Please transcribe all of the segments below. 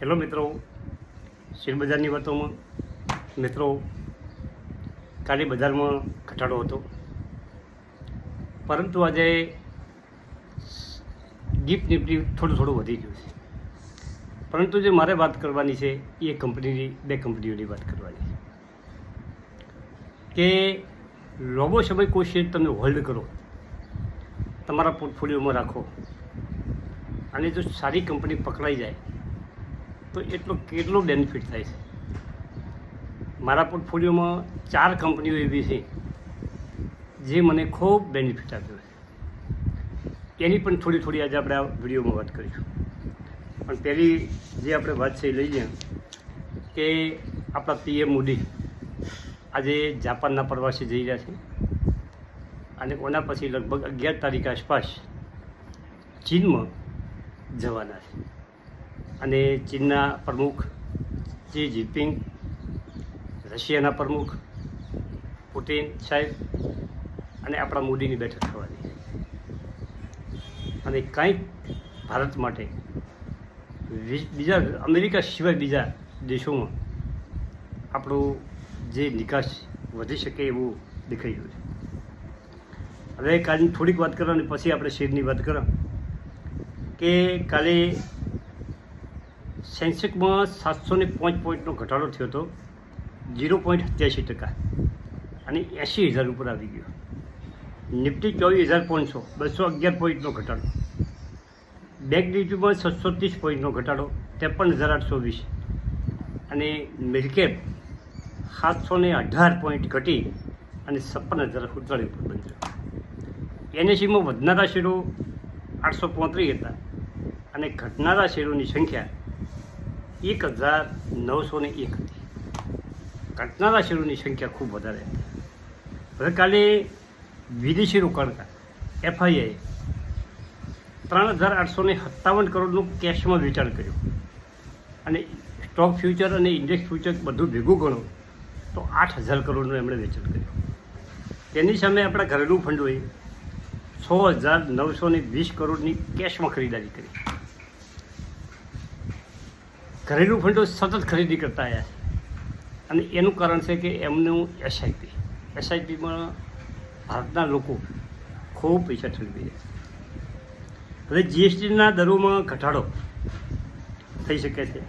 Hello મિત્રો, શેરબજારની વાતોમાં. મિત્રો કાલે બજારમાં ઘટાડો હતો. પરંતુ આજે ડીપ નિફ્ટી થોડું થોડું વધી ગયું છે. પરંતુ જે મારે વાત કરવાની છે, એ કંપનીની, બે કંપનીઓની વાત કરવાની છે. કે લાંબો સમય કોઈ શેર તમે હોલ્ડ કરો. તમારા પોર્ટફોલિયોમાં રાખો. અને જો સારી કંપની પકડાઈ જાય તો એટલો કેટલો બેનિફિટ થાય છે? મારા પોર્ટફોલિયોમાં ચાર કંપનીઓ એવી છે જે મને ખૂબ બેનિફિટ આપ્યો છે. એની પણ થોડી થોડી આજે આપણે આ વિડીયોમાં વાત કરીશું. પણ પહેલી જે આપણે વાત છે એ લઈએ કે આપણા પીએમ મોદી આજે જાપાનના પ્રવાસે જઈ રહ્યા છે અને ઓના પછી લગભગ અગિયાર તારીખ આસપાસ ચીનમાં જવાના છે. અને ચીનના પ્રમુખ શી જિનપિંગ, રશિયાના પ્રમુખ પુટિન સાહેબ અને આપણા મોદીની બેઠક થવાની. અને કંઈક ભારત માટે બીજા અમેરિકા સિવાય બીજા દેશોમાં આપણું જે નિકાસ વધી શકે એવું દેખાઈ રહ્યું છે. હવે કાલની થોડીક વાત કરો અને પછી આપણે શેરની વાત કરો કે કાલે સેન્સેક્સમાં સાતસો ને પાંચ પોઈન્ટનો ઘટાડો થયો હતો. ઝીરો પોઈન્ટ સત્યાસી ટકા. અને એંસી હજાર ઉપર આવી ગયો. નિફ્ટી ચોવીસ હજાર પાંચસો, બસો અગિયાર પોઈન્ટનો ઘટાડો. બેંક નિફ્ટીમાં છસો ત્રીસ પોઈન્ટનો ઘટાડો, ત્રેપન હજાર આઠસો વીસ. અને મિલકેપ સાતસો ને અઢાર પોઈન્ટ ઘટી અને છપ્પન હજાર સુડતાળીસ ઉપર બંધ એનએસીમાં વધનારા શેરો આઠસો પોત્રીસ હતા. અને ઘટનારા શેરોની સંખ્યા એક હજાર નવસો ને એક. ઘટનારા શેરોની સંખ્યા ખૂબ વધારે. હવે વિદેશી રોકાણકાર એફઆઈઆઈ ત્રણ હજાર આઠસો ને સત્તાવન કરોડનું કેશમાં વેચાણ કર્યું. અને સ્ટોક ફ્યુચર અને ઇન્ડેક્સ ફ્યુચર બધું ભેગું ગણો, તો આઠ હજાર કરોડનું એમણે વેચાણ કર્યું. તેની સામે આપણા ઘરેલું ફંડોએ છ હજાર નવસો વીસ કરોડની કેશમાં ખરીદારી કરી. ઘરેલું ફંડો સતત ખરીદી કરતા આવ્યા છે. અને એનું કારણ છે કે એમનું એસઆઈપી. એસઆઈપીમાં ભારતના લોકો ખૂબ પૈસા ઠલવી રહ્યા છે. હવે જીએસટીના દરોમાં ઘટાડો થઈ શકે છે.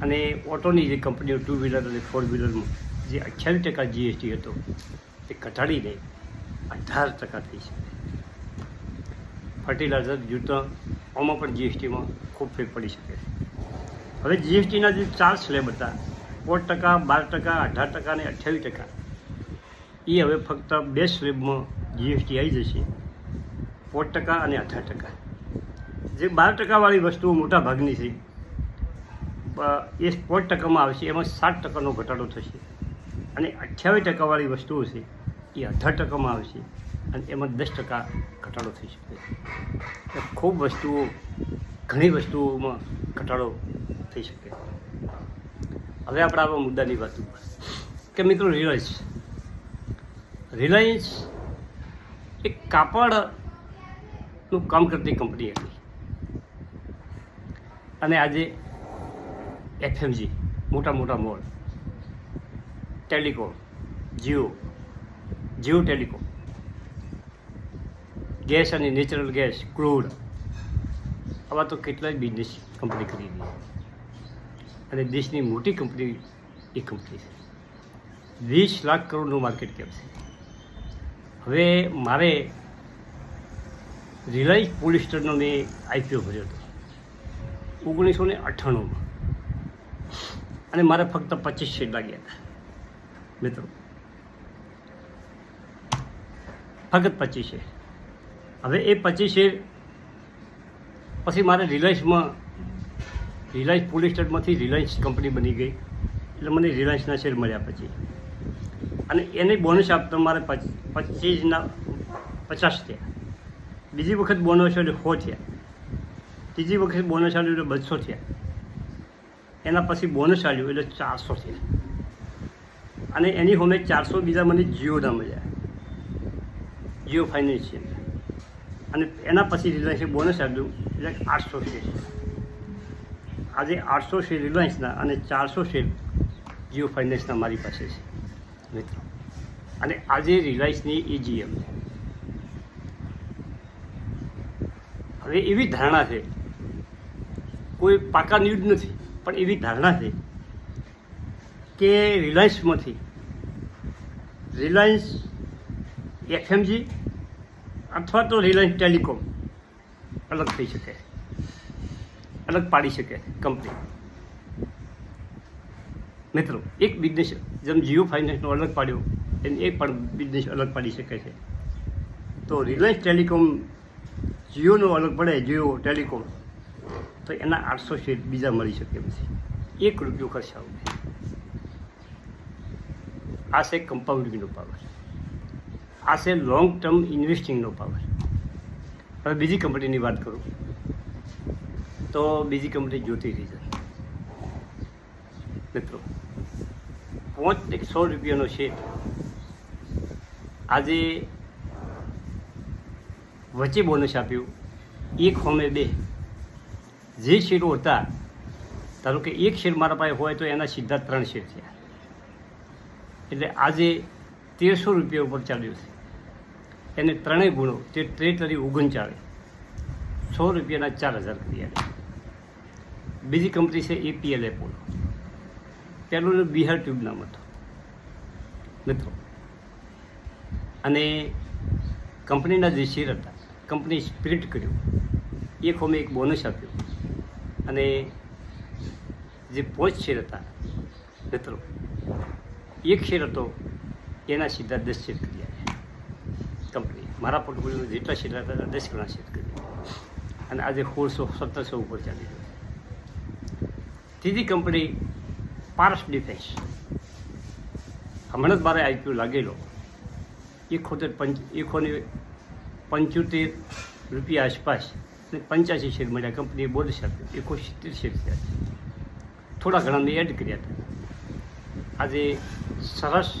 અને ઓટોની જે કંપનીઓ ટુ વ્હીલર અને ફોર વ્હીલરમાં જે અઠ્યાવીસ ટકા જીએસટી હતો, એ ઘટાડીને અઢાર ટકા થઈ શકે. ફર્ટિલાઇઝર, જૂતા, આમાં પણ જીએસટીમાં ખૂબ ફેર પડી શકે છે. હવે જીએસટીના જે ચાર સ્લેબ હતા પોત ટકા, બાર ટકા, અઢાર ટકા અને અઠ્યાવીસ ટકા એ હવે ફક્ત બે સ્લેબમાં જીએસટી આવી જશે. પોત ટકા અને અઢાર ટકા. જે બાર ટકાવાળી વસ્તુઓ મોટા ભાગની છે એ પોચ ટકામાં આવશે, એમાં સાત ટકાનો ઘટાડો થશે. અને અઠ્યાવીસ ટકાવાળી વસ્તુઓ છે, એ અઢાર ટકામાં આવશે અને એમાં દસ ટકા ઘટાડો થઈ શકે. ખૂબ વસ્તુઓ, ઘણી વસ્તુઓમાં ઘટાડો થઈ શકે. હવે આપણે આપણા મુદ્દાની વાત ઉપર. કે મિત્રો રિલાયન્સ. રિલાયન્સ એક કાપડનું કામ કરતી કંપની હતી. અને આજે એફએમજી, મોટા મોટા mall, telecom, Jio Jio telecom, gas અને નેચરલ ગેસ, ક્રૂડ, આવા તો કેટલાય બિઝનેસ કંપની ખરીદી અને દેશની મોટી કંપની એ કંપની છે. વીસ લાખ કરોડનું માર્કેટ કેપ છે. હવે મારે રિલાયન્સ પોલિસ્ટરનો મેં આઈપીઓ ભર્યો હતો. ઓગણીસો ને અઠ્ઠાણુંમાં. અને મારે ફક્ત પચીસ શેર લાગ્યા હતા. મિત્રો. ફક્ત પચીસ શેર હવે એ પચીસ શેર પછી મારે રિલાયન્સમાં રિલાયન્સ પોલિસ્ટરમાંથી રિલાયન્સ કંપની બની ગઈ. એટલે મને રિલાયન્સના શેર મળ્યા પછી. અને એને બોનસ આપતા મારે પચ- પચીસના પચાસ થયા બીજી વખત બોનસ એટલે સો થયા ત્રીજી વખત બોનસ આવ્યું એટલે બસો થયા એના પછી બોનસ આવ્યું એટલે ચારસો થયા અને એની હોમે ચારસો બીજા મને જીઓના મળ્યા. જીઓ ફાઇનાન્શિયલ અને એના પછી રિલાયન્સે બોનસ આપ્યું એટલે આઠસો છે. આજે આઠસો શેર રિલાયન્સના અને ચારસો શેર જીઓ ફાઇનાન્સના મારી પાસે છે, મિત્રો. અને આજે રિલાયન્સની એજીએમ હવે એવી ધારણા છે, કોઈ પાકા ન્યૂઝ નથી, પણ એવી ધારણા છે કે રિલાયન્સમાંથી રિલાયન્સ એફએમજી અથવા તો રિલાયન્સ ટેલિકોમ અલગ થઈ શકે અલગ પાડી શકે કંપની મિત્રો, એક બિઝનેસ જેમ જીઓ ફાઇનાન્સનો અલગ પાડ્યો, એમ એ પણ બિઝનેસ અલગ પાડી શકે છે. તો રિલાયન્સ ટેલિકોમ જીઓનો અલગ પડે જીઓ ટેલિકોમ તો એના આઠસો શેર બીજા મળી શકે પછી એક રૂપિયો ખર્ચાવું. આ છે કમ્પાઉન્ડિંગનો પાવર આ છે લોંગ ટર્મ ઇન્વેસ્ટિંગનો પાવર હવે બીજી કંપનીની વાત કરું. તો બીજી કંપની જ્યોતિ રીઝન મિત્રો પાંચ સો રૂપિયાનો શેર આજે વચ્ચે બોનસ આપ્યું. એક હોમે બે. જે શેરો હતા, ધારો કે એક શેર મારા પાસે હોય તો એના સીધા ત્રણ શેર થયા. એટલે આજે તેરસો રૂપિયા ઉપર ચાલ્યું છે. એને ત્રણેય ગુણો, તે ત્રેતરી ઓગણચાળીસ. સો રૂપિયાના ચાર હજાર કરી આલે બીજી કંપની છે એપીએલ એપોલો. પહેલું બિહાર ટ્યુબ નામ હતું. મિત્રો, અને કંપનીના જે શેર હતા, કંપની સ્પ્રિન્ટ કર્યું. એક હોમે એક બોનસ આપ્યો. અને જે પોચ શેર હતા, મિત્રો, એક શેર હતો, એના સીધા દસ શેર કરી કંપની, મારા પોર્ટફોલિયો જેટલા શેર હતા, દસ ગણા શેર કરી અને આજે સોળસો, સત્તરસો ઉપર ચાલી ત્રીજી કંપની પારસ ડિફેન્સ. હમણાં જ મારે આઈપીઓ લાગેલો. એકોતેર પંચ, એકોને પંચોતેર રૂપિયા આસપાસ અને પંચ્યાસી શેર મળ્યા. કંપનીએ બોર્ડ આપ્યો. એકો સિત્તેર શેર થયા થોડા ઘણા મેં એડ કર્યા હતા. આજે સરસ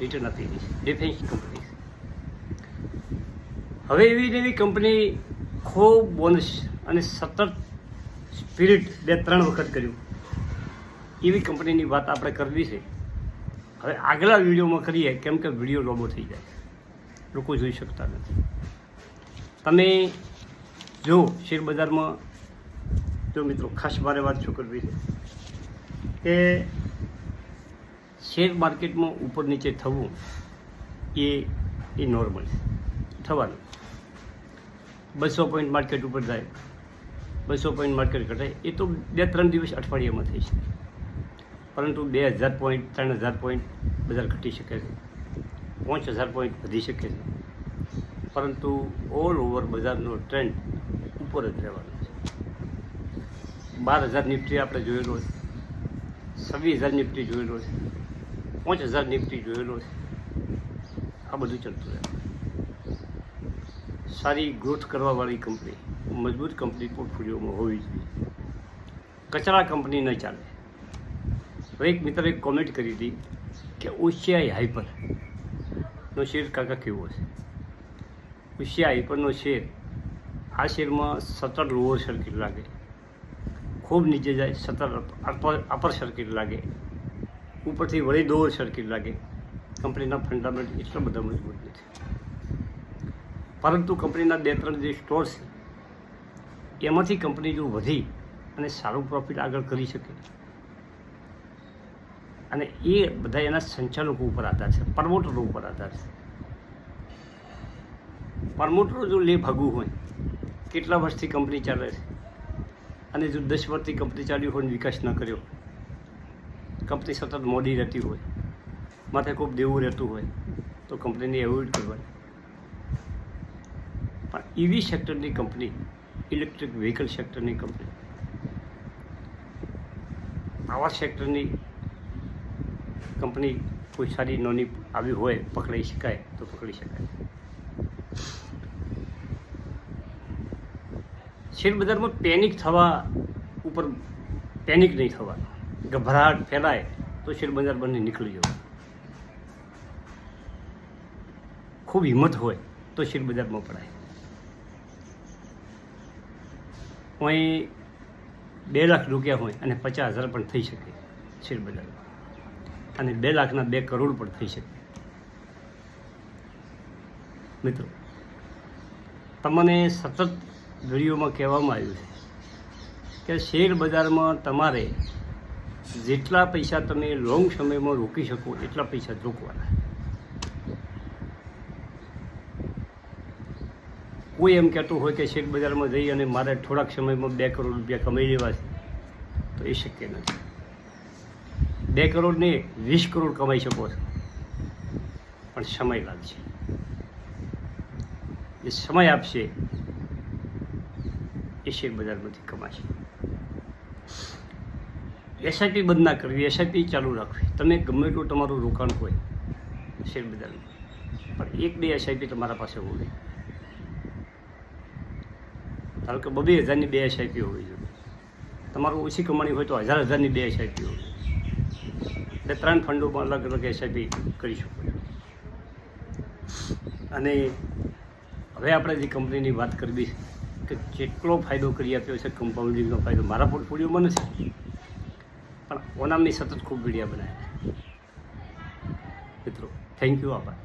રિટર્ન આપી રહી છે. ડિફેન્સ કંપની હવે એવી એવી કંપની ખૂબ બોનસ અને સતત સ્પિરિટ બે ત્રણ વખત કર્યું. એવી કંપનીની વાત આપણે કરવી છે. હવે આગલા વિડીયોમાં કરીએ, કેમ કે વીડિયો લોબો થઈ જાય. લોકો જોઈ શકતા નથી. તમે જો શેર બજારમાં, જો મિત્રો, ખાસ મારે વાત શું કરવી છે? કે શેર માર્કેટમાં ઉપર નીચે થવું એ એ નોર્મલ થવાનું. બસો પોઈન્ટ માર્કેટ ઉપર જાય. બસો પોઈન્ટ માર્કેટ ઘટાય એ તો બે ત્રણ દિવસ અઠવાડિયામાં થઈ શકે. પરંતુ બે હજાર પોઈન્ટ ત્રણ હજાર પોઈન્ટ બજાર ઘટી શકે છે. પાંચ હજાર પોઈન્ટ વધી શકે છે. પરંતુ ઓલ ઓવર બજારનો ટ્રેન્ડ ઉપર જ રહેવાનો છે. બાર હજાર નિફ્ટી આપણે જોયેલો છે. છવ્વીસ હજાર નિફ્ટી જોયેલો છે. પાંચ હજાર નિફ્ટી જોયેલો છે. આ બધું ચાલતું રહે સારી ગ્રોથ કરવાવાળી કંપની મજબૂત કંપની પોર્ટફોલિયોમાં હોવી જોઈએ. કચરા કંપની ન ચાલે. હવે એક મિત્રે કોમેન્ટ કરી હતી કે ઓશિયાઈ હાઈપર નો શેર કાકા કેવો છે? ઓશિયા હાઈપરનો શેર આ શેરમાં સતત લોઅર સર્કિટ લાગે. ખૂબ નીચે જાય, સતત અપર સર્કિટ લાગે. ઉપરથી વળી દોર સર્કિટ લાગે. કંપનીના ફંડામેન્ટ એટલા બધા મજબૂત નથી. પરંતુ કંપનીના બે ત્રણ જે સ્ટોર છે, એમાંથી કંપની જો વધી અને સારું પ્રોફિટ આગળ કરી શકે. અને એ બધા એના સંચાલકો ઉપર આધાર છે પ્રમોટરો ઉપર આધાર છે. પ્રમોટરો જો લે ભાગવું હોય, કેટલા વર્ષથી કંપની ચાલે છે? અને જો દસ વર્ષથી કંપની ચાલી હોય વિકાસ ન કર્યો, કંપની સતત મોડી રહેતી હોય, માથે ખૂબ દેવું રહેતું હોય, તો કંપનીને એવોઇડ કરવાની. ઈવી સેક્ટરની કંપની, ઇલેક્ટ્રિક વ્હીકલ સેક્ટરની કંપની. આવા સેક્ટરની કંપની કોઈ સારી નોની આવી હોય, પકડાઈ શકાય, તો પકડી શકાય. શેરબજારમાં પેનિક થવા ઉપર પેનિક નહીં થવા. ગભરાટ ફેલાય, તો શેરબજાર બંને નીકળી જવું. ખૂબ હિંમત હોય, તો શેરબજારમાં પડાય. અહીં બે લાખ રૂપિયા હોય અને પચાસ હજાર પણ થઈ શકે શેર બજારમાં અને બે લાખના બે કરોડ પણ થઈ શકે. મિત્રો, તમને સતત વિડીયોમાં કહેવામાં આવ્યું છે કે શેર બજારમાં તમારે જેટલા પૈસા તમે લોંગ સમયમાં રોકી શકો એટલા પૈસા રોકવાના. કોઈ એમ કહેતું હોય કે શેર બજારમાં જઈ અને મારે થોડાક સમયમાં બે કરોડ રૂપિયા કમાઈ લેવા છે, તો એ શક્ય નથી. બે કરોડ નહીં, વીસ કરોડ કમાઈ શકો છો. પણ સમય લાગશે. જે સમય આપશે, એ શેર બજારમાંથી કમાશે. એસઆઈપી બંધ ના કરવી એસઆઈપી ચાલુ રાખવી. તમે ગમે એટલું તમારું રોકાણ હોય શેર બજારમાં, પણ એક બે એસઆઈપી તમારા પાસે હોવી ધારો કે બબે હજારની બે એસઆઈપી હોવી જોઈએ તમારું ઓછી કમાણી હોય તો હજાર હજારની બે એસઆઈપી હોવી એટલે ત્રણ ફંડોમાં અલગ અલગ એસઆઈપી કરી શકો છો. અને હવે આપણે જે કંપનીની વાત કરવી કે જેટલો ફાયદો કરી આપ્યો છે કમ્પાઉન્ડિંગનો ફાયદો મારા પોર્ટફોલિયોમાં નથી. પણ ઓનામની સતત ખૂબ વિડીયા બનાવ્યા મિત્રો થેન્ક યુ આભાર.